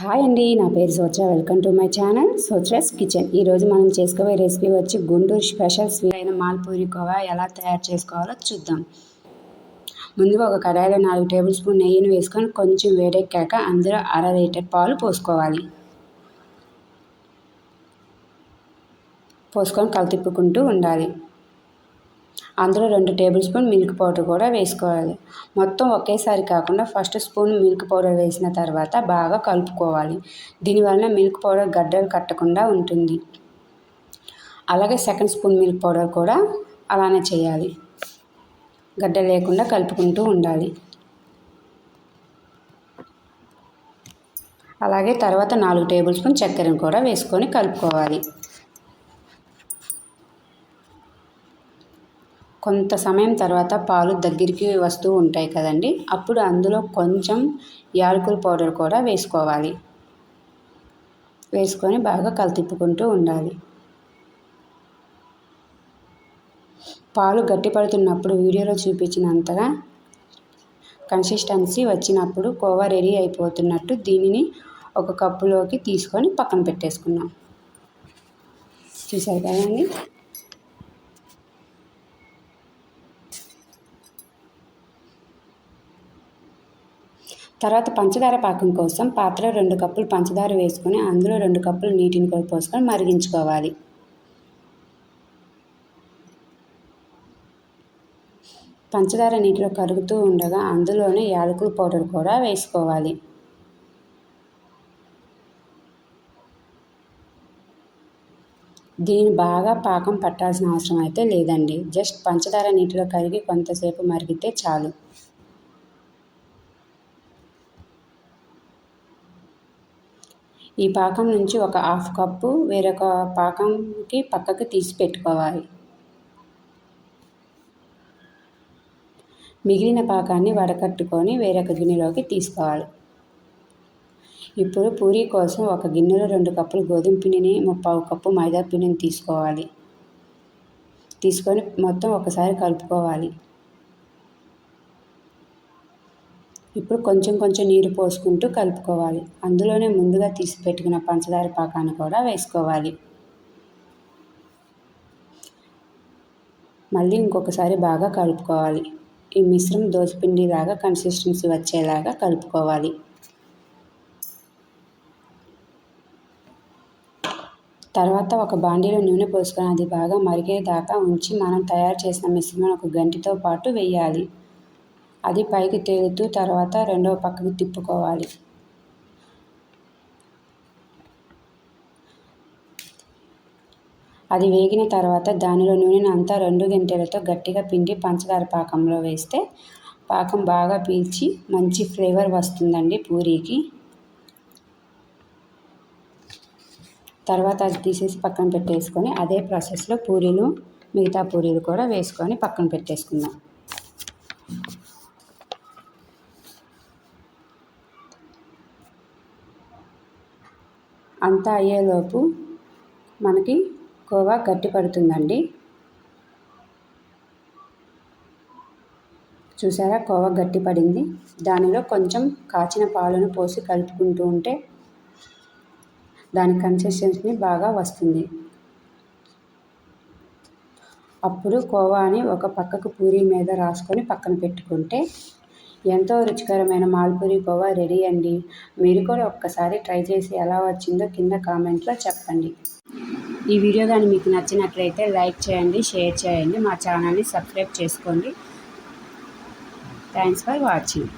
Hi అండి నా పేరు Socha. Welcome to my channel Socha's kitchen. ఈరోజు మనం చేసుకోవే రెసిపీ వచ్చి గుంటూరు స్పెషల్ స్వీట్ అయిన మాల్పూరి కోవా ఎలా తయారు చేసుకోవాలో చూద్దాం. ముందుగా ఒక కడాయిలో నాలుగు టేబుల్ స్పూన్ నెయ్యిని వేసుకొని కొంచెం వేడెక్కాక అందులో అర లీటర్ పాలు పోసుకోవాలి. పోసుకొని కలితిప్పుకుంటూ ఉండాలి. అందులో రెండు టేబుల్ స్పూన్ మిల్క్ పౌడర్ కూడా వేసుకోవాలి. మొత్తం ఒకేసారి కాకుండా ఫస్ట్ స్పూన్ మిల్క్ పౌడర్ వేసిన తర్వాత బాగా కలుపుకోవాలి. దీనివలన మిల్క్ పౌడర్ గడ్డలు కట్టకుండా ఉంటుంది. అలాగే సెకండ్ స్పూన్ మిల్క్ పౌడర్ కూడా అలానే చేయాలి. గడ్డ లేకుండా కలుపుకుంటూ ఉండాలి. అలాగే తర్వాత నాలుగు టేబుల్ స్పూన్ చక్కెరను కూడా వేసుకొని కలుపుకోవాలి. కొంత సమయం తర్వాత పాలు దగ్గరికి వస్తూ ఉంటాయి కదండి. అప్పుడు అందులో కొంచెం యాలకుల పౌడర్ కూడా వేసుకోవాలి. వేసుకొని బాగా కలితిప్పుకుంటూ ఉండాలి. పాలు గట్టిపడుతున్నప్పుడు వీడియోలో చూపించినంతగా కన్సిస్టెన్సీ వచ్చినప్పుడు కోవా రెడీ అయిపోతున్నట్టు దీనిని ఒక కప్పులోకి తీసుకొని పక్కన పెట్టేసుకున్నాం. చూసారు కదండి? తర్వాత పంచదార పాకం కోసం పాత్ర రెండు కప్పులు పంచదార వేసుకొని అందులో రెండు కప్పులు నీటిని కూడా పోసుకొని మరిగించుకోవాలి. పంచదార నీటిలో కరుగుతూ ఉండగా అందులోనే యాలకుల పౌడర్ కూడా వేసుకోవాలి. దీన్ని బాగా పాకం పట్టాల్సిన అవసరం అయితే లేదండి. జస్ట్ పంచదార నీటిలో కరిగి కొంతసేపు మరిగితే చాలు. ఈ పాకం నుంచి ఒక హాఫ్ కప్పు వేరొక పాకంకి పక్కకి తీసి పెట్టుకోవాలి. మిగిలిన పాకాన్ని వడకట్టుకొని వేరొక గిన్నెలోకి తీసుకోవాలి. ఇప్పుడు పూరీ కోసం ఒక గిన్నెలో రెండు కప్పులు గోధుమ పిండిని ముప్పావు కప్పు మైదా పిండిని తీసుకోవాలి. తీసుకొని మొత్తం ఒకసారి కలుపుకోవాలి. ఇప్పుడు కొంచెం కొంచెం నీరు పోసుకుంటూ కలుపుకోవాలి. అందులోనే ముందుగా తీసి పెట్టుకున్న పంచదార పాకాన్ని కూడా వేసుకోవాలి. మళ్ళీ ఇంకొకసారి బాగా కలుపుకోవాలి. ఈ మిశ్రమం దోసపిండి లాగా కన్సిస్టెన్సీ వచ్చేలాగా కలుపుకోవాలి. తర్వాత ఒక బాండీలో నూనె పోసుకొని అది బాగా మరిగేదాకా ఉంచి మనం తయారు చేసిన మిశ్రమం ఒక గంటితో పాటు వేయాలి. అది పైకి తేలుతూ తర్వాత రెండవ పక్కకు తిప్పుకోవాలి. అది వేగిన తర్వాత దానిలో నూనెను అంతా రెండు గంటలతో గట్టిగా పిండి పంచదార పాకంలో వేస్తే పాకం బాగా పీల్చి మంచి ఫ్లేవర్ వస్తుందండి పూరీకి. తర్వాత అది తీసేసి పక్కన పెట్టేసుకొని అదే ప్రాసెస్లో పూరీలు మిగతా పూరీలు కూడా వేసుకొని పక్కన పెట్టేసుకుందాం. అంతా అయ్యేలోపు మనకి కోవా గట్టి పడుతుందండి చూసారా? కోవా గట్టి పడింది దానిలో కొంచెం కాచిన పాలను పోసి కలుపుకుంటూ ఉంటే దాని కన్సిస్టెన్సీ బాగా వస్తుంది. అప్పుడు కోవాని ఒక పక్కకు పూరి మీద రాసుకొని పక్కన పెట్టుకుంటే ఎంతో రుచికరమైన మాల్పూరి కోవా రెడీ అండి. మీరు కూడా ఒక్కసారి ట్రై చేసి ఎలా వచ్చిందో కింద కామెంట్లో చెప్పండి. ఈ వీడియో కానీ మీకు నచ్చినట్లయితే లైక్ చేయండి షేర్ చేయండి మా ఛానల్ని సబ్స్క్రైబ్ చేసుకోండి. Thanks for watching.